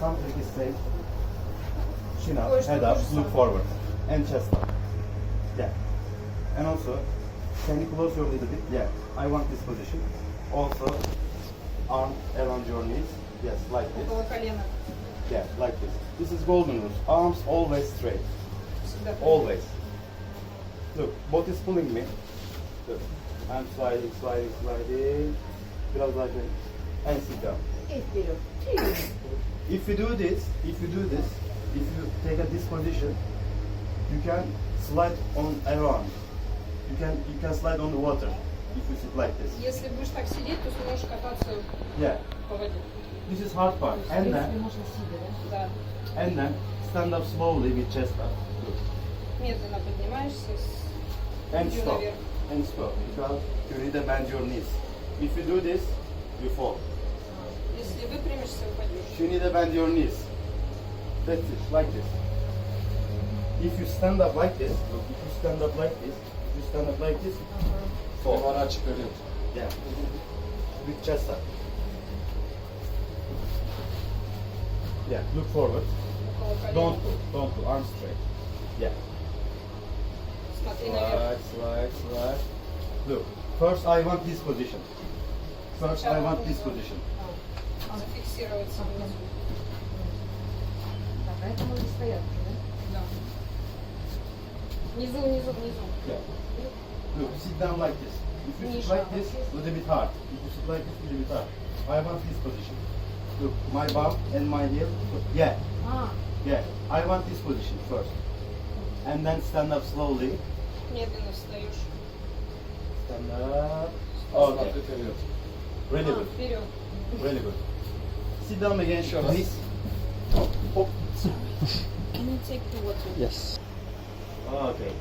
something is safe, chin up, head up, look forward, and chest up. Yeah. And also, can you close your little bit? Yeah. I want this position. Also, arm around your knees. Yes, like this. Yeah, like this. This is golden rule. Arms always straight. Always. Look, both is pulling me. Look. I'm sliding, sliding, sliding. Biraz daha And sit down. И вперед. If you do this, if you do this, if you take a this position, you can slide on around. You can you can slide on the water if you sit like this. Если будешь так сидеть, то сможешь кататься Yeah. по воде. This is hard part. В And принципе, then можно сидя, да? Да. and then stand up slowly with chest up. Look. Медленно поднимаешься с And грудью stop. наверх. And stop. Because you need to bend your knees. If you do this, you fall. Если выпрямишься, упадешь. You need to bend your knees. That's it, like this. If you stand up like this, look, if you stand up like this, if you stand up like this, fall. Duvara çıkarıyor. Yeah. With chest up. Yeah, look forward. Около колена. Don't pull, don't pull, arms straight. Yeah. Смотри наверх. Slide, slide, slide. Look, first I want this position. First I want this position. Зафиксироваться внизу. Так, а это можно стоять уже, да? Да. Внизу, внизу, внизу. Yeah. Look, sit down like this. If you sit like this, a little bit hard. If you sit like this, a little bit hard. I want this position. Look, my bum and my heel. Yeah, А, yeah. I want this position first. And then stand up slowly. Медленно встаешь. Stand up. Okay, really А, good. Really good. Sit down again. Еще раз. Knees. Hop. Can you take the water? Yes. Okay.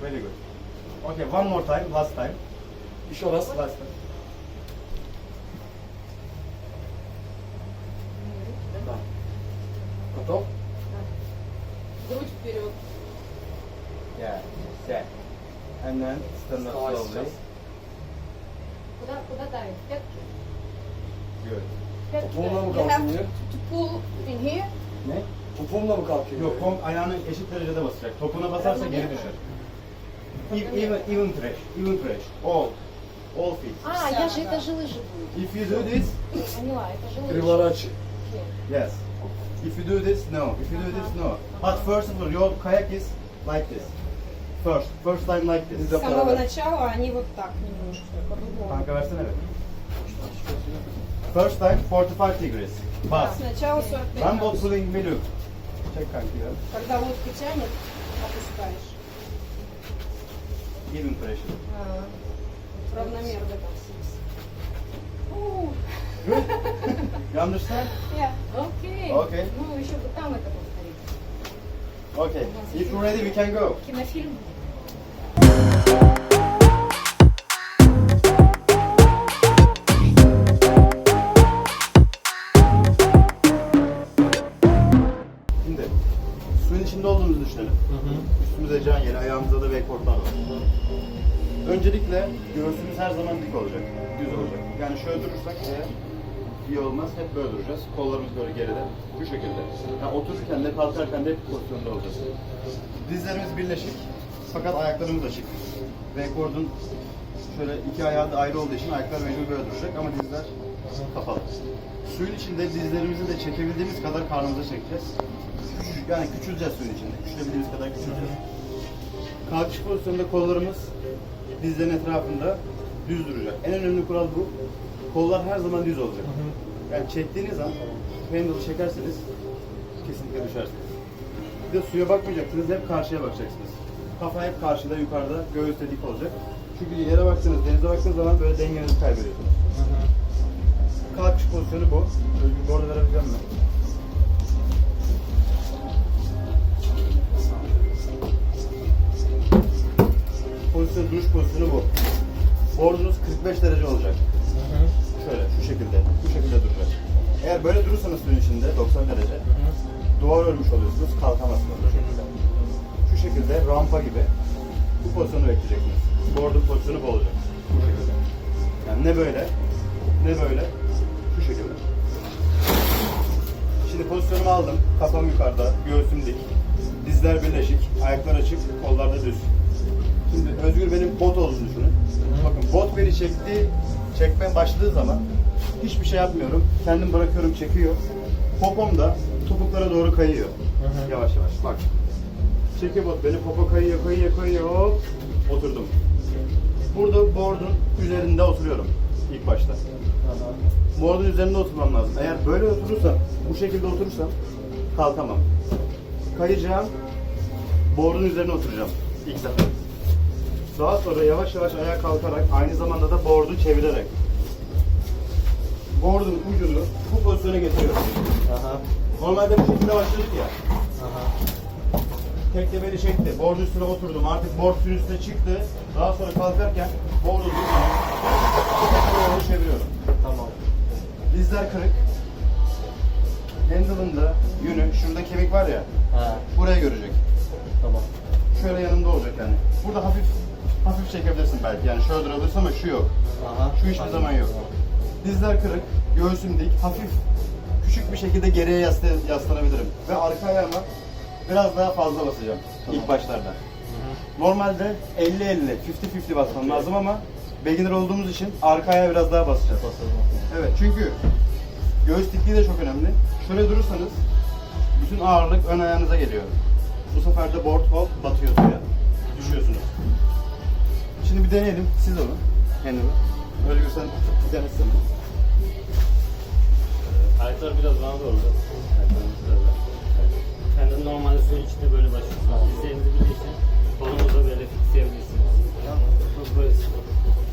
Very good. Okay, one more time. Last time. Еще раз. Last time. да? Готов? Грудь вперед. Yeah. Yeah. And then stand up Вставай slowly. сейчас. Куда, куда давить? В Пятки? Good. В Пятки Topumla mı давить? You have kalkıyor? to pull in here. Ne? Topumla mı kalkıyor? Yok, kom ayağını eşit derecede basacak. Topuna basarsa geri düşer. Even, even, even trash, even trash. All. All feet. А, я же, это же лыжи будут. If you do this, Поняла, это же лыжи. Kırıları Окей. yes. If you do this, no. If you do this, no. But first of all, your kayak is like this. First, first time like Biz this. de С самого beraber. начала они вот так немножко, по-другому. Kanka versene be. First time 45 degrees. But Сначала 45 when boat градусов. pulling me look. Çek kanki ya. Когда лодка тянет, опускаешь. Even pressure. А, равномерно. У, Good? you understand? yeah. Окей. Окей. Ну, еще бы там это повторить. Okay. If you're ready, we can go. Кинофильм. Her zaman dik olacak, düz olacak. Yani şöyle durursak eğer iyi olmaz, hep böyle duracağız. Kollarımız böyle geride, bu şekilde. Yani otururken de kalkarken de hep pozisyonda olacağız. Dizlerimiz birleşik, fakat ayaklarımız açık. Wakeboard'un şöyle iki ayağı da ayrı olduğu için ayaklar mecbur böyle duracak ama dizler kapalı. Suyun içinde dizlerimizi de çekebildiğimiz kadar karnımıza çekeceğiz. Küçücük, yani küçüleceğiz suyun içinde. Küçülebildiğimiz kadar küçüleceğiz. Kalkış pozisyonunda kollarımız dizlerin etrafında düz duracak. En önemli kural bu. Kollar her zaman düz olacak. Yani çektiğiniz an handle çekerseniz kesinlikle düşersiniz. Bir de suya bakmayacaksınız, hep karşıya bakacaksınız. Kafa hep karşıda, yukarıda, göğüs de dik olacak. Çünkü yere baktığınız, denize baktığınız zaman böyle dengenizi kaybediyorsunuz. Kalkış pozisyonu bu. Özgür bu arada verebileceğim mi? Pozisyon, duruş pozisyonu bu. Bordunuz 45 derece olacak. Şöyle, şu şekilde, şu şekilde duracak. Eğer böyle durursanız suyun içinde 90 derece, duvar örmüş oluyorsunuz, kalkamazsınız bu şekilde. Şu şekilde rampa gibi bu pozisyonu bekleyeceksiniz. Board'un pozisyonu bu olacak. Bu şekilde. Yani ne böyle, ne böyle, Şimdi pozisyonumu aldım. Kafam yukarıda, göğsüm dik. Dizler birleşik, ayaklar açık, kollar da düz. Şimdi Özgür benim bot olduğunu düşünün. Bakın bot beni çekti, çekmeye başladığı zaman hiçbir şey yapmıyorum. Kendim bırakıyorum, çekiyor. Popom da topuklara doğru kayıyor. hı. Yavaş yavaş bak. Çekiyor bot beni, popo kayıyor, kayıyor, kayıyor. Hop, oturdum. Burada board'un üzerinde oturuyorum ilk başta. Board'un üzerinde oturmam lazım. Eğer böyle oturursam, bu şekilde oturursam kalkamam. Kayacağım, board'un üzerine oturacağım ilk sefer. Daha sonra yavaş yavaş ayağa kalkarak, aynı zamanda da board'u çevirerek board'un ucunu bu pozisyona getiriyorum. Aha. Normalde bu şekilde başladık ya. Aha. Tekle beni çekti. Board üstüne oturdum. Artık suyun üstüne çıktı. Daha sonra kalkarken board'u doğru çeviriyorum. Tamam. Dizler kırık. Handle'ın yönü, şurada kemik var ya, Ha. buraya görecek. Tamam. Şöyle yanında olacak yani. Burada hafif hafif çekebilirsin belki yani şöyle durabilirsin ama şu yok. Aha. Şu hiçbir zaman yok. Dizler kırık, göğsüm dik, hafif küçük bir şekilde geriye yasla- yaslanabilirim. Ve arka ayağıma biraz daha fazla basacağım Tamam. ilk başlarda. Normalde 50-50, 50-50 basmam lazım ama beginner olduğumuz için arka ayağa biraz daha basacağız. Evet çünkü göğüs dikliği de çok önemli. Şöyle durursanız bütün ağırlık ön ayağınıza geliyor. Bu sefer de board hop batıyor suya. Düşüyorsunuz. Şimdi bir deneyelim. Siz onu. Kendimi. Öyle sen bir denesene. Ayaklar biraz daha. Kendini normalde suyun içinde böyle başlıyorsunuz. Dizlerinizi birleştirin. Kolunuzu böyle fixleyebilirsiniz. Bu böyle.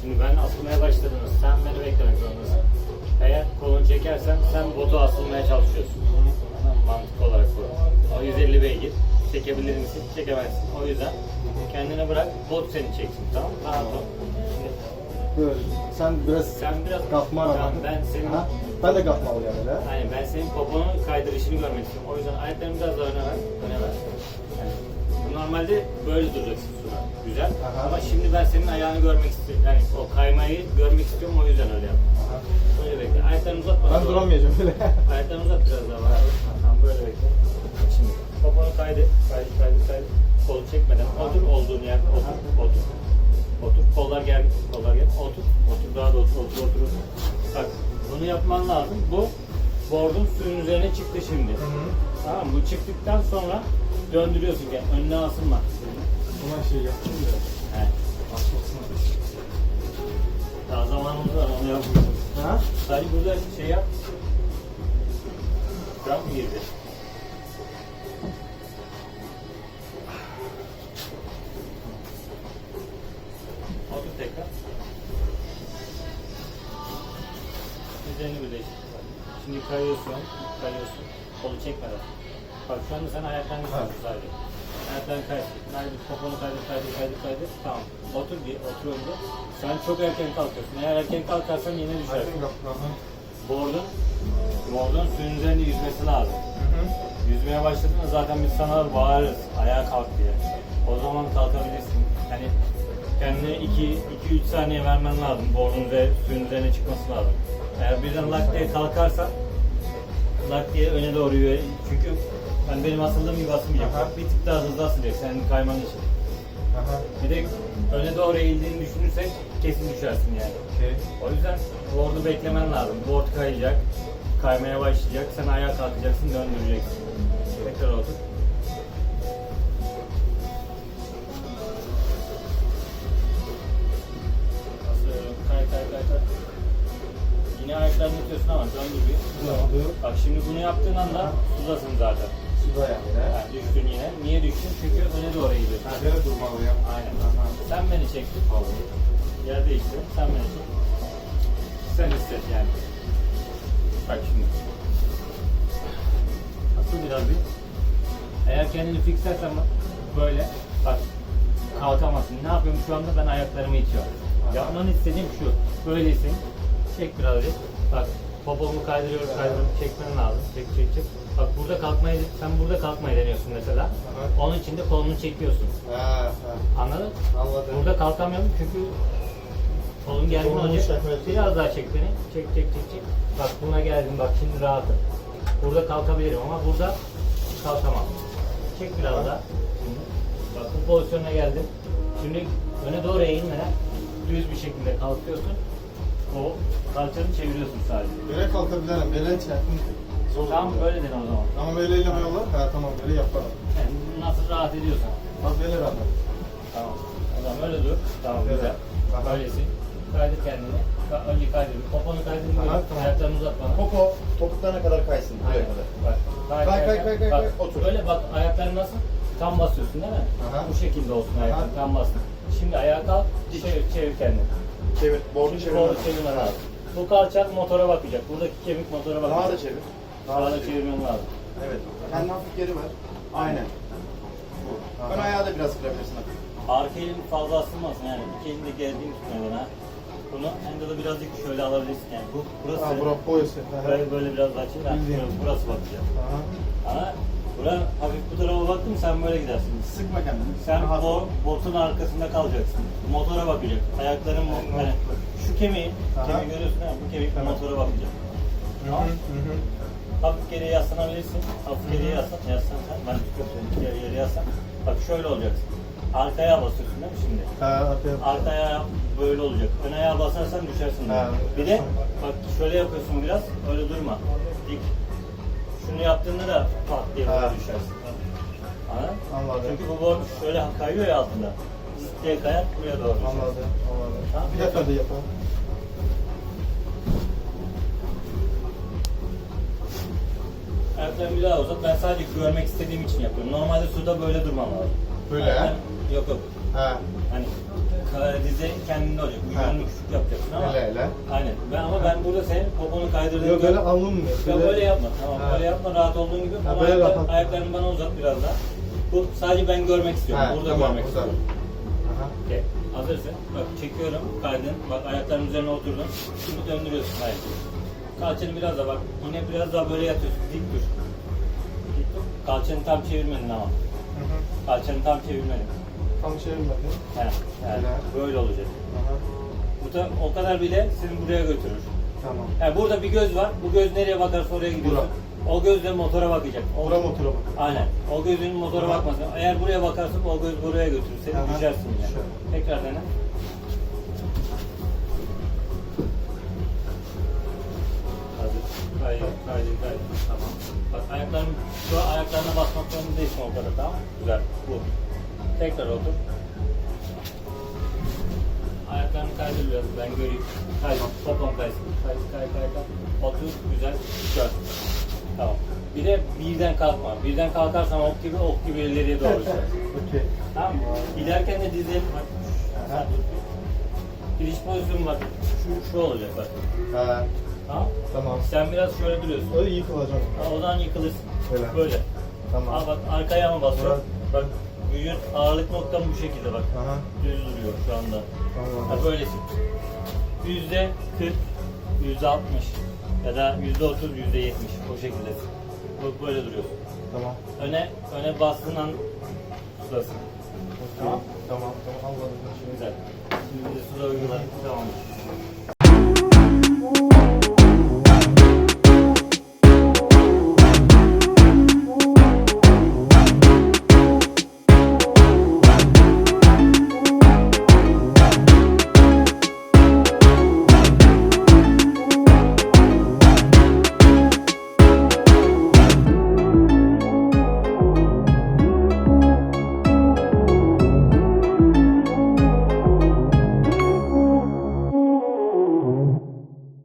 Şimdi ben asılmaya başladınız. Sen beni beklemek zorundasın. Eğer kolunu çekersen sen botu asılmaya çalışıyorsun. Mantık olarak bu. O 150 beygir. Çekebilir misin? Çekemezsin. O yüzden kendine bırak, bot seni çeksin. Tamam mı? Rahat ol. Böyle. Sen biraz sen biraz kalkma Tamam, ama. ben senin Ha? Ben de kalkma yani öyle. Aynen ben senin poponun kaydırışını görmek istiyorum. O yüzden ayaklarını biraz daha öne ver. Öne ver. Yani normalde böyle duracaksın suda. Güzel. Aha. Ama şimdi ben senin ayağını görmek istiyorum. Yani o kaymayı görmek istiyorum o yüzden öyle yap. Böyle bekle. Ayaklarını uzatma. Ben duramayacağım öyle. Ayaklarını uzat biraz daha. Bak. Şimdi poponu kaydır. Kaydır kaydır kaydır. Kolu çekmeden otur olduğun yerde otur. Otur. Otur. Kollar gel. Kollar gel. Otur. Otur daha da otur. Otur otur. Bak bunu yapman lazım. Bu board'un suyun üzerine çıktı şimdi. Tamam mı? Bu çıktıktan sonra döndürüyorsun gel. Önüne asılma. Buna şey yaptım da. He. Açmasına. Daha zamanımız var onu yapmışsın. Ha? Sadece burada şey yap. Kramp mı girdi? Kayıyorsun, kayıyorsun. Kolu çekmeden. Bak şu anda sen ayaklarını tutuyorsun sadece. Ayaklarını kaydır. Kaydır, poponu kaydır, kaydır, kaydır, kaydır. Tamam. Otur bir, otur önce. Sen çok erken kalkıyorsun. Eğer erken kalkarsan yine düşersin. Board'un, board'un suyun üzerinde yüzmesi lazım. Yüzmeye başladığında zaten biz sana bağırırız. Ayağa kalk diye. O zaman kalkabilirsin. Hani kendine 2-3 saniye vermen lazım. Board'un ve suyun üzerine çıkması lazım. Eğer birden lak diye kalkarsan lak diye öne doğru yürü. Çünkü ben benim asıldığım gibi asılmayacak. Aha. Bir tık daha hızlı asılacak senin kayman için. Aha. Bir de öne doğru eğildiğini düşünürsek kesin düşersin yani. Okey. O yüzden board'u beklemen lazım. Board kayacak, kaymaya başlayacak. Sen ayağa kalkacaksın, döndüreceksin. Tekrar otur. Yine ayaklarını tutuyorsun ama döndür bir. Ne oldu? Bak şimdi bunu yaptığın anda sudasın zaten. Suda yani. düştün yine. Niye düştün? Çünkü öne doğru eğiliyorsun. Ha, böyle durmalıyım. Aynen. Sen beni çektin. Yer değiştir. Sen beni çek. Sen hisset yani. Bak şimdi. Asıl biraz bir. Eğer kendini fixlersen bak böyle bak kalkamazsın. Ne yapıyorum şu anda ben ayaklarımı itiyorum. Aha. Yapmanı istediğim şu. Böylesin. Çek biraz bir. Bak popomu kaydırıyorum kaydırıyorum. Çekmen lazım. Çek çek çek. Bak burada kalkmayı sen burada kalkmayı deniyorsun mesela. Aha. Onun için de kolunu çekiyorsun. Ha, ha. Anladın? Anladım. Burada kalkamıyorum çünkü kolum gergin Kolunu olacak. çekmez. Biraz daha çek beni. Çek çek çek çek. Bak buna geldim bak şimdi rahatım. Burada kalkabilirim ama burada kalkamam. Çek biraz daha. Bak bu pozisyona geldim. Şimdi öne doğru eğilmeden düz bir şekilde kalkıyorsun. O kalçanı çeviriyorsun sadece. Böyle kalkabilirim. Böyle çarpın. Zor Tamam oluyor. böyle den o zaman. Ama böyle yapıyorlar. Ha tamam böyle yaparım. Yani nasıl rahat ediyorsan. Az böyle rahat. Tamam. O zaman öyle dur. Tamam Evet. güzel. Aha. Böylesin. Kaydır kendini. Ka- önce kaydır. Poponu kaydır. Aha, böyle. tamam. Ayaklarını uzat bana. Popo topuklarına kadar kaysın. Buraya Aynen. kadar. Bak. Kay Kay, kay, kay, kay, bak. kay. Otur. Böyle bak ayakların nasıl? Tam basıyorsun değil mi? Aha. Bu şekilde olsun ayakların. Tam bastın. Şimdi ayağa kalk. Çevir, çevir kendini. Çevir. Bordu çevir. Doğru çevirmen lazım. Bu kalçak motora bakacak. Buradaki kemik motora Daha bakacak. da çevir. Daha da çevirmen lazım. Evet. Kendini hafif geri ver. Aynen. Bu. Ön ayağı da biraz kırabilirsin hafif. Arka elin fazla asılmasın yani. İki elini de gerdiğin tutmadan. Bunu handle'ı birazcık şöyle alabilirsin yani. Bu, burası, Ha bura boyası. Böyle, böyle biraz açayım. Ha, Bildiğin. burası- burası bakacak. Aha. Ama bura hafif bu tarafa baktım sen böyle gidersin. Sıkma kendini. Sen Rahat ol. botun arkasında kalacaksın. Motora bakacak. Ayakların mo- yani şu kemiğin, Aha. kemiği görüyorsun ha, bu kemik motora bakacak. Hı hı. Hı. Hafif geriye yaslanabilirsin. Hafif geriye yaslan. Yaslan sen. Ben tutuyorum. Geri geri yaslan. Bak şöyle olacaksın. Arkaya basıyorsun değil mi şimdi? Ha arkaya. Arka ayağı böyle olacak. Ön ayağa basarsan düşersin. Ha. Bir de bak şöyle yapıyorsun biraz. Öyle durma. Dik. Şunu yaptığında da pat diye böyle Ha. düşersin. Anladın? Anladım. Çünkü bu board şöyle kayıyor ya altında. Zıt diye kayar buraya doğru. düşer. Anladım. Anladım. Bir defa da yapalım. Ayaklarını bir daha uzat. Ben sadece görmek istediğim için yapıyorum. Normalde suda böyle durmam lazım. Böyle, ha? Yok yok. Ha. Hani ka- dize kendinde olacak. Ha. Vücudunu küçük yapacaksın ama. Öyle öyle. Aynen. Ben ama ben burada senin poponu kaydırdığını Yok böyle gör- alınmıyor. Ya böyle yapma tamam Ha. böyle yapma rahat olduğun gibi Ha, böyle ayaklar- ayaklarını bana uzat biraz daha. Bu sadece ben görmek istiyorum. Ha, Burada tamam, görmek istiyorum. Aha. Okey. Hazırsın. Bak çekiyorum kaydın. Bak ayakların üzerine oturdun. Şimdi döndürüyorsun hayır. Kalçanı biraz da bak. Yine biraz daha böyle yatıyorsun. Dik dur. Dik dur. Kalçanı tam çevirmedin ama. Kalçanı tam çevirmedin. Tam çevirmedi. He, yani Öyle. böyle olacak. Aha. Bu da o kadar bile seni buraya götürür. Tamam. Yani burada bir göz var. Bu göz nereye bakarsa oraya gidiyorsun. O göz de motora bakacak. O, Bura motora bak. Aynen. O gözün motora Aha. bakmasın. Eğer buraya bakarsan o göz buraya götürür. Seni Aha. düşersin yani. Düşer. Tekrar dene. Kaydır, kaydır, kaydır. Tamam. Bak ayakların, şu ayaklarına basmak zorunda değilsin o kadar tamam? Güzel. Bu. Tekrar otur. Ayaklarını kaydır biraz ben göreyim. Kaydır, toplam kaysın. Kay, kay, kay, kay. Otur, güzel, gör. Tamam. Bir de birden kalkma. Birden kalkarsan ok gibi, ok gibi ileriye doğru. Okey. Tamam mı? Giderken de dizlerini bak. Sen tut. Giriş pozisyonu bak. Şu, şu olacak bak. Ha. Tamam. Tamam. Sen biraz şöyle duruyorsun. Öyle yıkılacağım. Ha, o zaman yıkılırsın. Böyle. Böyle. Tamam. Al bak arkaya mı basıyor? Bak vücut ağırlık noktam bu şekilde bak. Aha. Düz duruyor şu anda. Tamam. Ha böylesin. Yüzde 40, yüzde 60 ya da yüzde 30, yüzde 70 o şekilde. Bak böyle duruyorsun. Tamam. Öne öne bastığın an tutasın. Okey. Tamam. Tamam. Tamam. Anladım. Güzel. Şimdi suda uyguladık. Tamam.